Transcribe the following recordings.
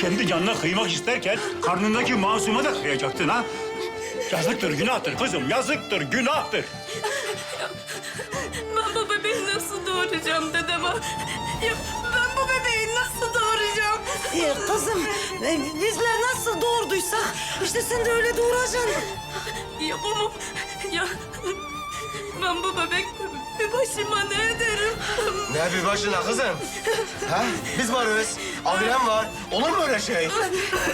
Kendi canına kıymak isterken karnındaki masuma da kıyacaktın ha. Yazıktır, günahtır kızım, yazıktır, günahtır. Ben bu bebeği nasıl doğuracağım dedeme? Ya ben bu bebeği nasıl doğuracağım? Ee, kızım, e, bizler nasıl doğurduysak işte sen de öyle doğuracaksın. Yapamam. Ya ben bu bebek bir başıma ne ederim? Ne bir başına kızım? Ha? Biz varız. Ailem var. Olur mu öyle şey?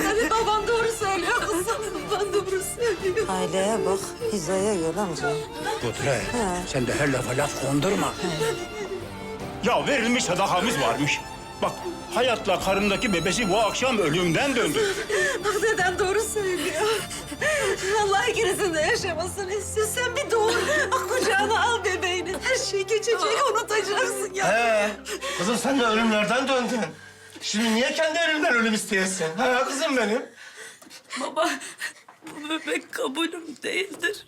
Hani babam doğru söylüyor kızım. Baban doğru söylüyor. Aileye bak, hizaya gel amca. Kudret, sen de her lafa laf kondurma. Ya verilmiş sadakamız varmış. Bak hayatla karındaki bebesi bu akşam ölümden döndü. Bak dedem doğru söylüyor. Allah ikinizin de yaşamasını istiyor. Sen bir doğur, kucağına al bebeğini. Her şey geçecek, unutacaksın ya. He. Kızım sen de ölümlerden döndün. Şimdi niye kendi ölümden ölüm isteyesin? Ha kızım benim. Baba bu bebek kabulüm değildir.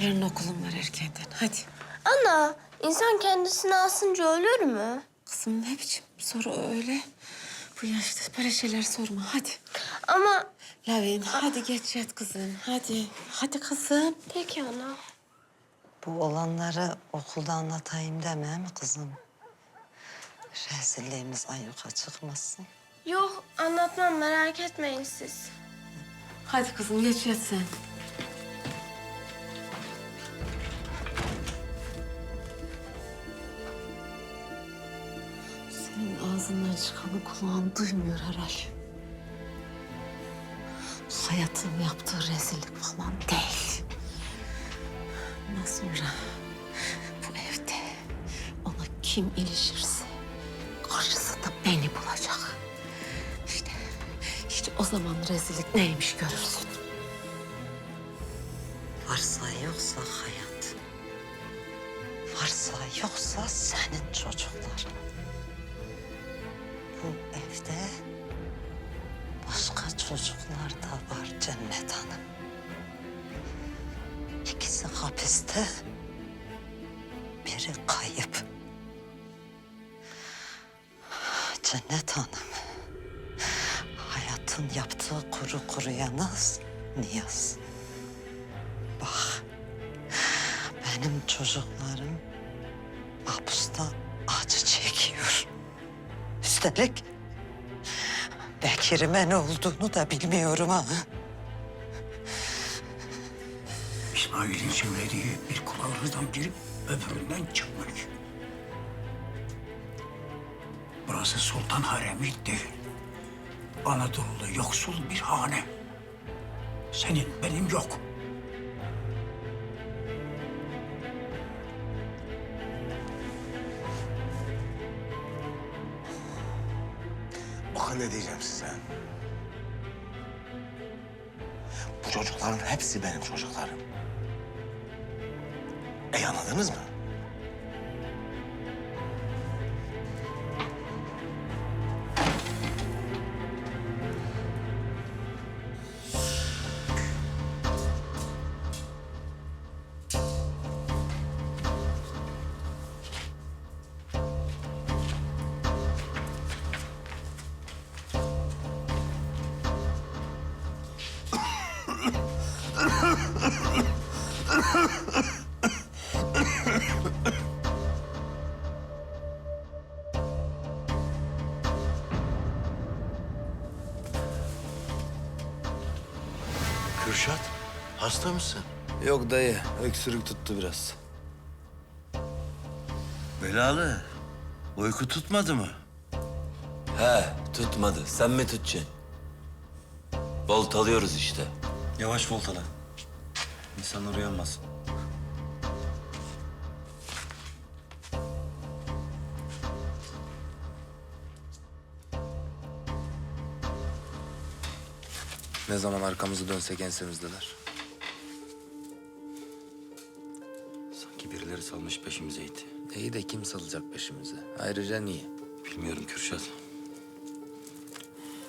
Yarın okulun var erkenden. Hadi. Ana, insan kendisini asınca ölür mü? Kızım ne biçim soru öyle? Bu yaşta böyle şeyler sorma. Hadi. Ama Lavin hadi geç yat kızım. Hadi. Hadi kızım. peki ana. Bu olanları okulda anlatayım deme mi kızım? Rezilliğimiz ayyuka çıkmasın. Yok, anlatmam merak etmeyin siz. Hadi kızım geç yat sen. Senin ağzından çıkanı kulağın duymuyor herhal. Hayatın yaptığı rezillik falan değil. Sonra bu evde ona kim ilişirse karşısında beni bulacak. İşte, işte o zaman rezillik neymiş görürsün. Varsa yoksa hayat. Varsa yoksa senin çocukların. Hapiste, biri kayıp. Cennet Hanım, hayatın yaptığı kuru kuruya naz, niyaz. Bak, benim çocuklarım mahpusta acı çekiyor. Üstelik Bekir'ime ne olduğunu da bilmiyorum ha. İsmail'in söylediği bir kulağınızdan girip öbüründen çıkmış. Burası Sultan Haremi değil. Anadolu'da yoksul bir hane. Senin benim yok. Bakın ne diyeceğim size. Bu çocukların hepsi benim çocuklarım. E anladınız mı? Hasta mısın? Yok dayı, öksürük tuttu biraz. Belalı. Uyku tutmadı mı? He, tutmadı. Sen mi tutacaksın? Voltalıyoruz işte. Yavaş voltala. İnsanlar uyanmasın. Ne zaman arkamızı dönsek ensemizdeler. Salmış peşimize iti. İyi de kim salacak peşimize? Ayrıca niye? Bilmiyorum Kürşat.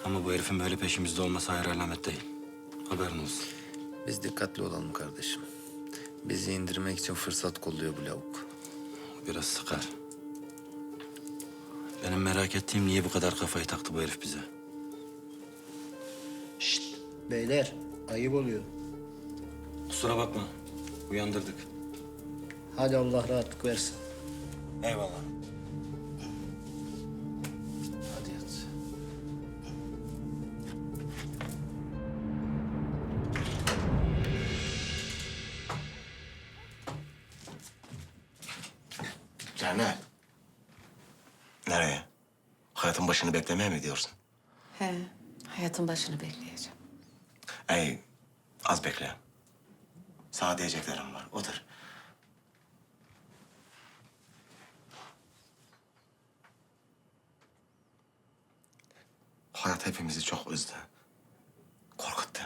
Ama bu herifin böyle peşimizde olması hayır alamet değil. Haberin olsun. Biz dikkatli olalım kardeşim. Bizi indirmek için fırsat kolluyor bu lavuk. Biraz sıkar. Benim merak ettiğim niye bu kadar kafayı taktı bu herif bize? Beyler ayıp oluyor. Kusura bakma. Uyandırdık. Hadi Allah rahatlık versin. Eyvallah. Hadi yat. Cennet. Nereye? Hayatın başını beklemeye mi gidiyorsun? He, hayatın başını bekleyeceğim. Ey, az bekle. Sana diyeceklerim var. Otur. Hepimizi çok üzdü. Korkuttu.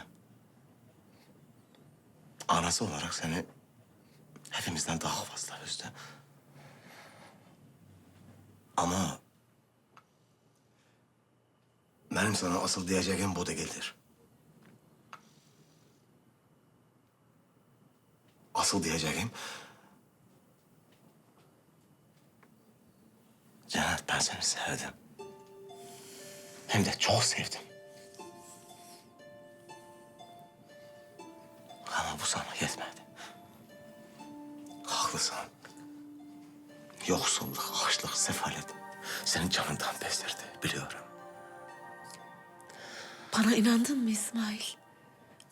Anası olarak seni hepimizden daha fazla üzdü. Ama benim sana asıl diyeceğim bu değildir. Asıl diyeceğim... Cennet ben seni sevdim. Hem de çok sevdim. Ama bu sana yetmedi. Haklısın. Yoksulluk, açlık, sefalet senin canından bezdirdi biliyorum. Bana inandın mı İsmail?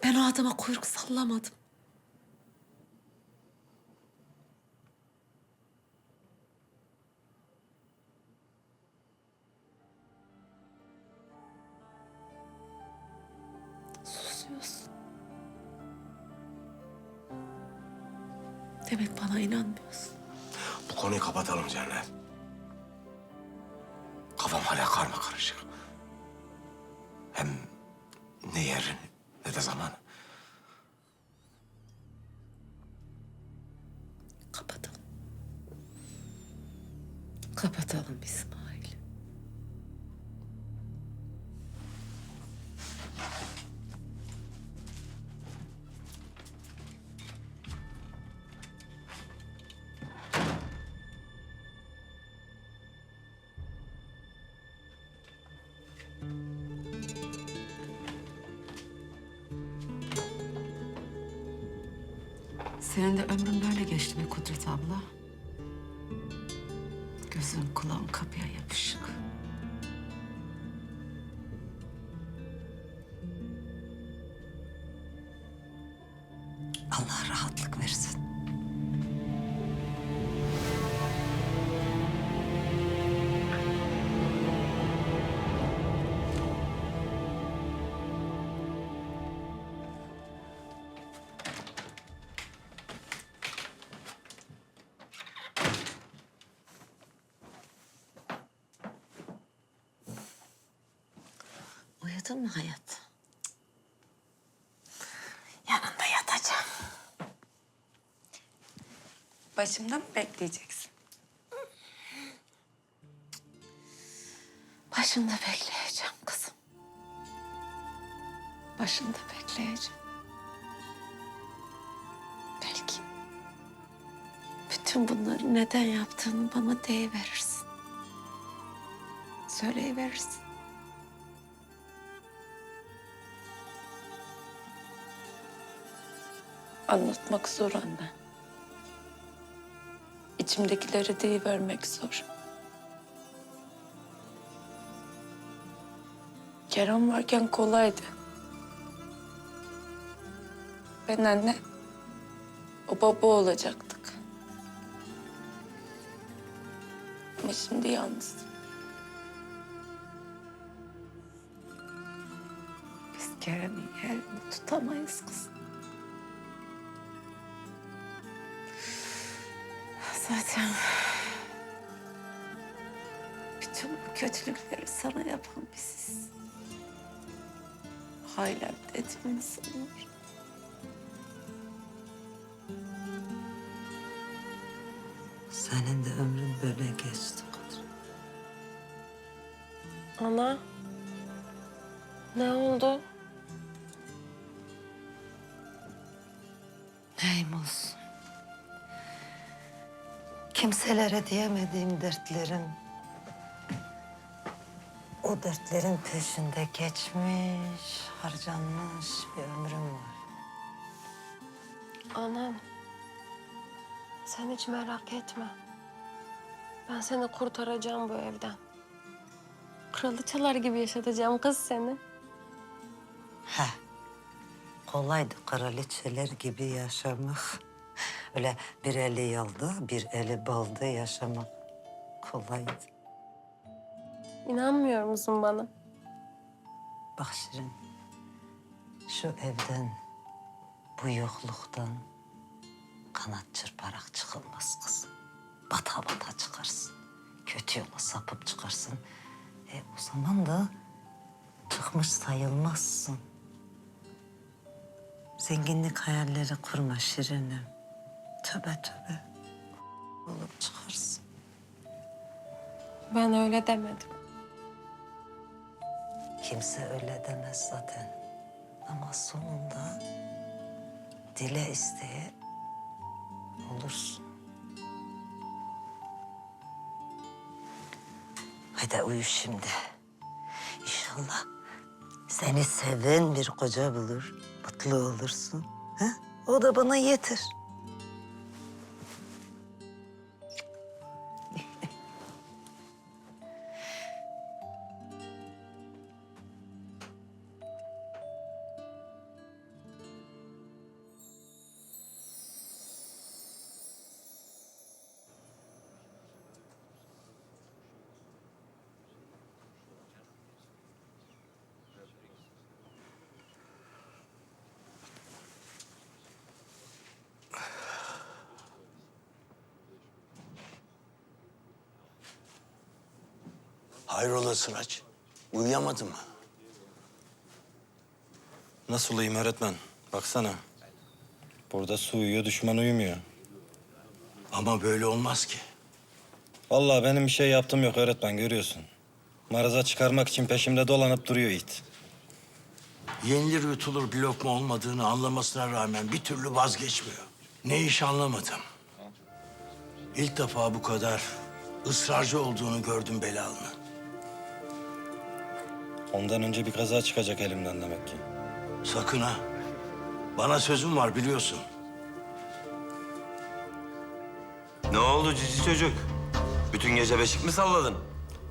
Ben o adama kuyruk sallamadım. Senin de ömrün böyle geçti be Kudret abla. Gözün kulağın kapıya yapışık. Uyudun mu hayat? Yanında yatacağım. Başımda mı bekleyeceksin? Başında bekleyeceğim kızım. Başında bekleyeceğim. Belki bütün bunları neden yaptığını bana deyiverirsin. Söyleyiverirsin. Anlatmak zor anne. İçimdekileri deyivermek zor. Kerem varken kolaydı. Ben anne O baba olacaktık. Ama şimdi yalnız. Biz Kerem'in yerini tutamayız kızım. Zaten bütün bu kötülükleri sana yapan biziz. Ailem dediğin sanıyor. Senin de ömrün böyle geçti Kadri. Ana. Ne oldu? Neyim olsun. Kimselere diyemediğim dertlerim. O dertlerin peşinde geçmiş, harcanmış bir ömrüm var. Anam. Sen hiç merak etme. Ben seni kurtaracağım bu evden. Kraliçeler gibi yaşatacağım kız seni. He. Kolaydı kraliçeler gibi yaşamak. Öyle bir eli yalda, bir eli balda yaşamak kolaydı. İnanmıyor musun bana? Bak Şirin, şu evden, bu yokluktan kanat çırparak çıkılmaz kızım. Bata bata çıkarsın. Kötü yola sapıp çıkarsın. E o zaman da çıkmış sayılmazsın. Zenginlik hayalleri kurma Şirinim. Töbe töbe. Olup çıkarsın. Ben öyle demedim. Kimse öyle demez zaten. Ama sonunda dile isteye olursun. Hadi uyu şimdi. İnşallah seni seven bir koca bulur. Mutlu olursun. Ha? O da bana yeter. Hayrola Sıraç? Uyuyamadın mı? Nasıl uyuyayım öğretmen? Baksana. Burada su uyuyor, düşman uyumuyor. Ama böyle olmaz ki. Vallahi benim bir şey yaptım yok öğretmen görüyorsun. Maraza çıkarmak için peşimde dolanıp duruyor it. Yenilir yutulur bir lokma olmadığını anlamasına rağmen bir türlü vazgeçmiyor. Ne iş anlamadım. İlk defa bu kadar ısrarcı olduğunu gördüm belalının. Ondan önce bir kaza çıkacak elimden demek ki. Sakın ha. Bana sözüm var biliyorsun. Ne oldu cici çocuk? Bütün gece beşik mi salladın?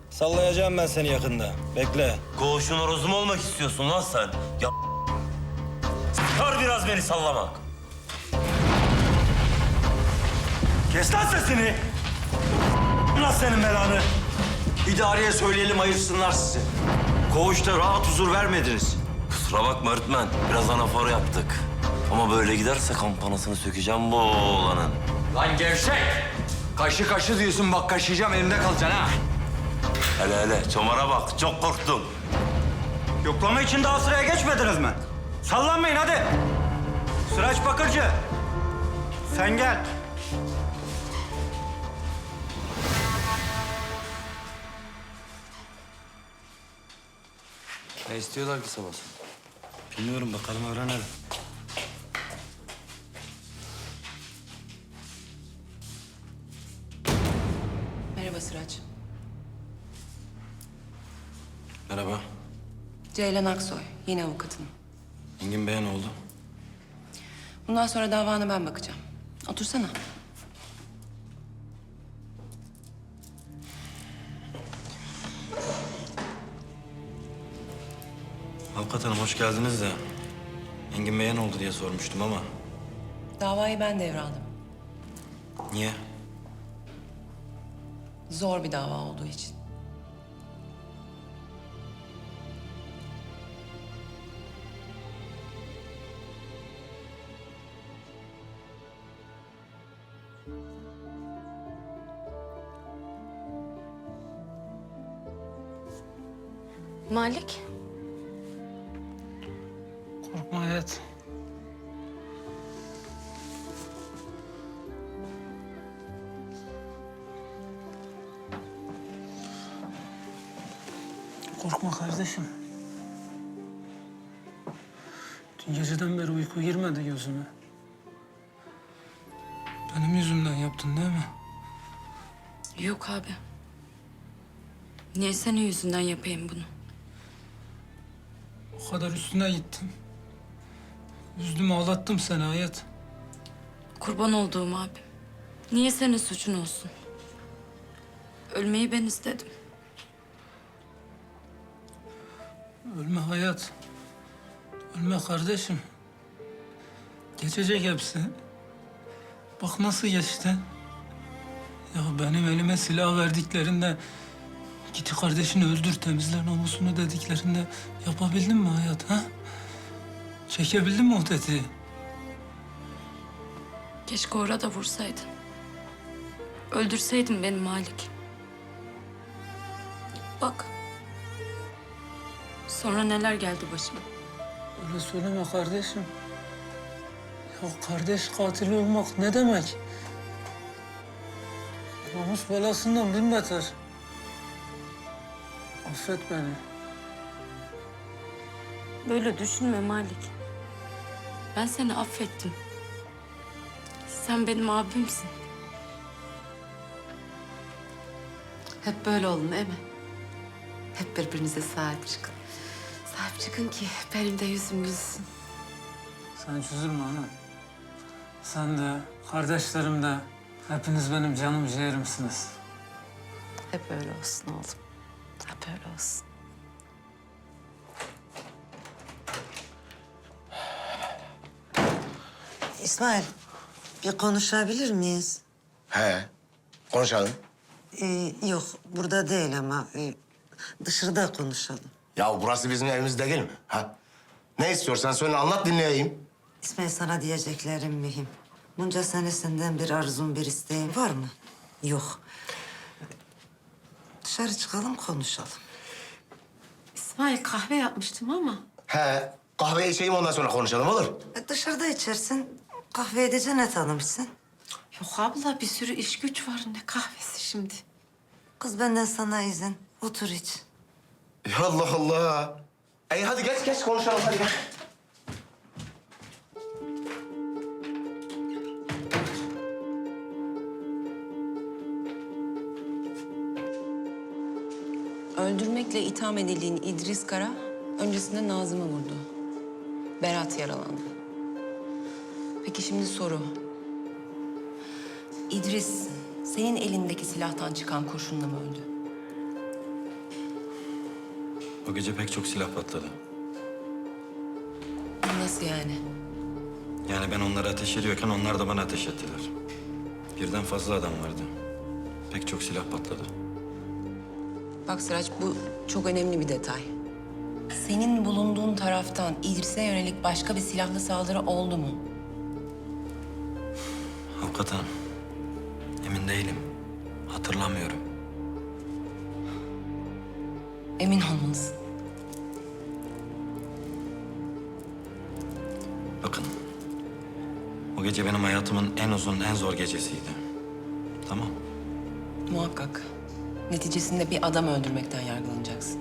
Sallayacağım ben seni yakında. Bekle. Koğuşun horozu mu olmak istiyorsun lan sen? Ya Sıkar biraz beni sallamak. Kes lan sesini. Allah senin belanı. İdareye söyleyelim ayırsınlar sizi. Koğuşta rahat huzur vermediniz. Kusura bakma öğretmen. Biraz anafor yaptık. Ama böyle giderse kampanasını sökeceğim bu oğlanın. Lan gevşek! Kaşı kaşı diyorsun bak kaşıyacağım elimde kalacaksın ha. Hele hele çomara bak çok korktum. Yoklama için daha sıraya geçmediniz mi? Sallanmayın hadi. Sıraç Bakırcı. Sen gel. Ne istiyorlar ki sabah? Bilmiyorum bakalım öğrenelim. Merhaba Sıraç. Merhaba. Ceylan Aksoy, yine avukatım. Engin Bey'e ne oldu? Bundan sonra davana ben bakacağım. Otursana. Avukat hanım hoş geldiniz de. Engin Bey'e ne oldu diye sormuştum ama... Davayı ben devraldım. Niye? Zor bir dava olduğu için. Malik, Korkma hayat. Korkma kardeşim. Dün geceden beri uyku girmedi gözüme. Benim yüzümden yaptın değil mi? Yok abi. Niye senin yüzünden yapayım bunu? O kadar üstüne gittim. Üzdüm ağlattım seni hayat. Kurban olduğum abi. Niye senin suçun olsun? Ölmeyi ben istedim. Ölme hayat. Ölme kardeşim. Geçecek hepsi. Bak nasıl geçti. Ya benim elime silah verdiklerinde... ...git kardeşini öldür temizle namusunu dediklerinde... ...yapabildin mi hayat ha? Çekebildin mi o tetiği? Keşke orada vursaydın. Öldürseydin beni Malik. Bak. Sonra neler geldi başıma. Öyle söyleme kardeşim. Ya kardeş katili olmak ne demek? Namus belasından bin beter. Affet beni. Böyle düşünme Malik. Ben seni affettim. Sen benim abimsin. Hep böyle olun değil mi? Hep birbirinize sahip çıkın. Sahip çıkın ki benim de yüzüm gülsün. Sen hiç üzülme ana. Sen de, kardeşlerim de, hepiniz benim canım ciğerimsiniz. Hep öyle olsun oğlum. Hep öyle olsun. İsmail, bir konuşabilir miyiz? He. Konuşalım. Ee, yok, burada değil ama e, dışarıda konuşalım. Ya burası bizim evimiz değil mi? Ha? Ne istiyorsan söyle anlat dinleyeyim. İsmail sana diyeceklerim mühim. Bunca sene senden bir arzun, bir isteğin var mı? Yok. Dışarı çıkalım, konuşalım. İsmail kahve yapmıştım ama. He. Kahve içeyim ondan sonra konuşalım olur. E, dışarıda içersin, kahve edece ne tanımışsın? Yok abla bir sürü iş güç var. Ne kahvesi şimdi? Kız benden sana izin. Otur iç. Ya Allah Allah. Ey hadi geç geç konuşalım hadi gel. Öldürmekle itham edildiğin İdris Kara öncesinde Nazım'ı vurdu. Berat yaralandı. Peki şimdi soru. İdris senin elindeki silahtan çıkan kurşunla mı öldü? O gece pek çok silah patladı. Nasıl yani? Yani ben onlara ateş ediyorken onlar da bana ateş ettiler. Birden fazla adam vardı. Pek çok silah patladı. Bak Sıraç bu çok önemli bir detay. Senin bulunduğun taraftan İdris'e yönelik başka bir silahlı saldırı oldu mu? Avukat hanım, emin değilim. Hatırlamıyorum. Emin olmalısın. Bakın, o gece benim hayatımın en uzun, en zor gecesiydi. Tamam. Muhakkak. Neticesinde bir adam öldürmekten yargılanacaksın.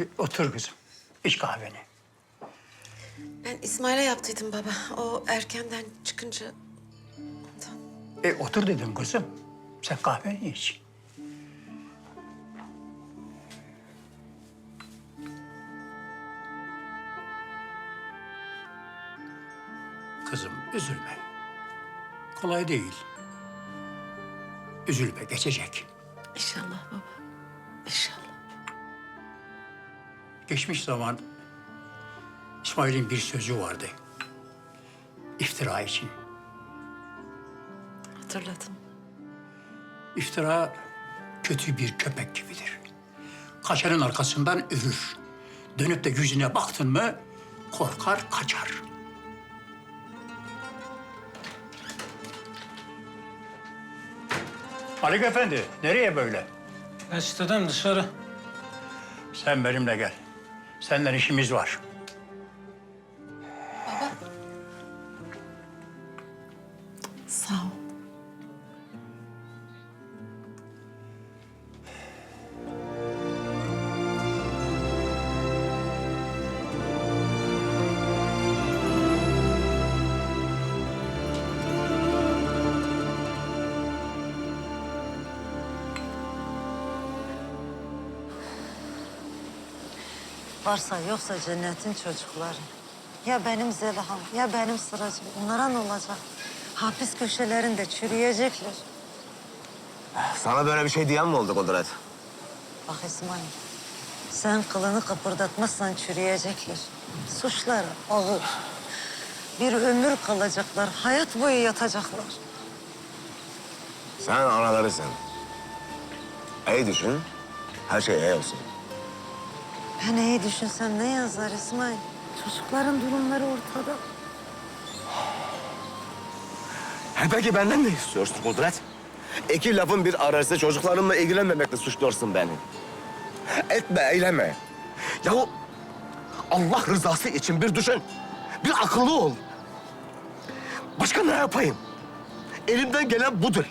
E, otur kızım. İç kahveni. Ben İsmail'e yaptıydım baba. O erkenden çıkınca ondan. E otur dedim kızım. Sen kahveni iç. Kızım üzülme. Kolay değil. Üzülme geçecek. İnşallah baba. İnşallah. Geçmiş zaman İsmail'in bir sözü vardı. İftira için. Hatırladım. İftira kötü bir köpek gibidir. Kaçanın arkasından ürür. Dönüp de yüzüne baktın mı korkar kaçar. Haluk Efendi, nereye böyle? Enstitüden dışarı. Sen benimle gel. Senden işimiz var. Varsa yoksa cennetin çocukları. Ya benim Zeliha'm ya benim Sıracım. Onlara ne olacak? Hapis köşelerinde çürüyecekler. Sana böyle bir şey diyen mi oldu Kudret? Bak İsmail, sen kılını kıpırdatmazsan çürüyecekler. Suçları ağır. Bir ömür kalacaklar, hayat boyu yatacaklar. Sen analarısın. İyi düşün, her şey iyi olsun. Ben iyi düşünsem ne yazar İsmail? Çocukların durumları ortada. He peki benden ne istiyorsun Kudret? İki lafın bir arası çocuklarımla ilgilenmemekle suçluyorsun beni. Etme, eyleme. Yahu Allah rızası için bir düşün. Bir akıllı ol. Başka ne yapayım? Elimden gelen budur.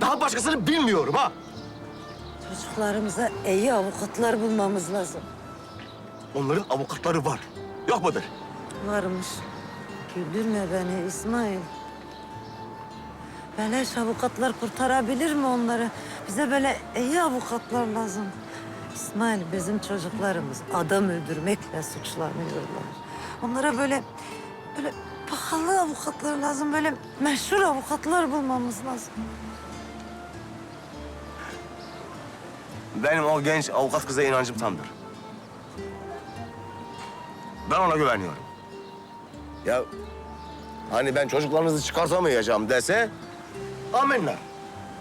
Daha başkasını bilmiyorum ha. Çocuklarımıza iyi avukatlar bulmamız lazım. Onların avukatları var. Yok mudur? Varmış. Güldürme beni İsmail. Beleş avukatlar kurtarabilir mi onları? Bize böyle iyi avukatlar lazım. İsmail bizim çocuklarımız adam öldürmekle suçlanıyorlar. Onlara böyle böyle pahalı avukatlar lazım. Böyle meşhur avukatlar bulmamız lazım. Benim o genç avukat kıza inancım tamdır. Ben ona güveniyorum. Ya hani ben çocuklarınızı çıkartamayacağım dese amenna.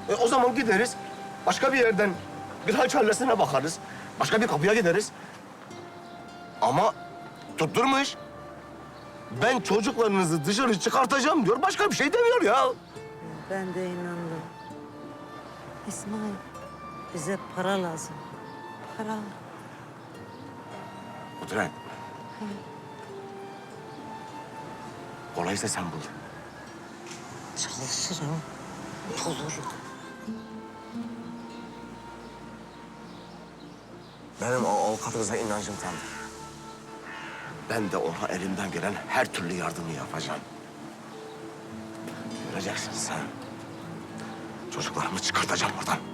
E, o zaman gideriz başka bir yerden bir hal çaresine bakarız. Başka bir kapıya gideriz. Ama tutturmuş. Ben çocuklarınızı dışarı çıkartacağım diyor. Başka bir şey demiyor ya. Ben de inandım. İsmail bize para lazım. Para. Kudret. Kolaysa sen bul. Çalışırım. Bulurum. Benim o avukatınıza inancım tam. Ben de ona elimden gelen her türlü yardımı yapacağım. Göreceksin sen. Çocuklarımı çıkartacağım oradan.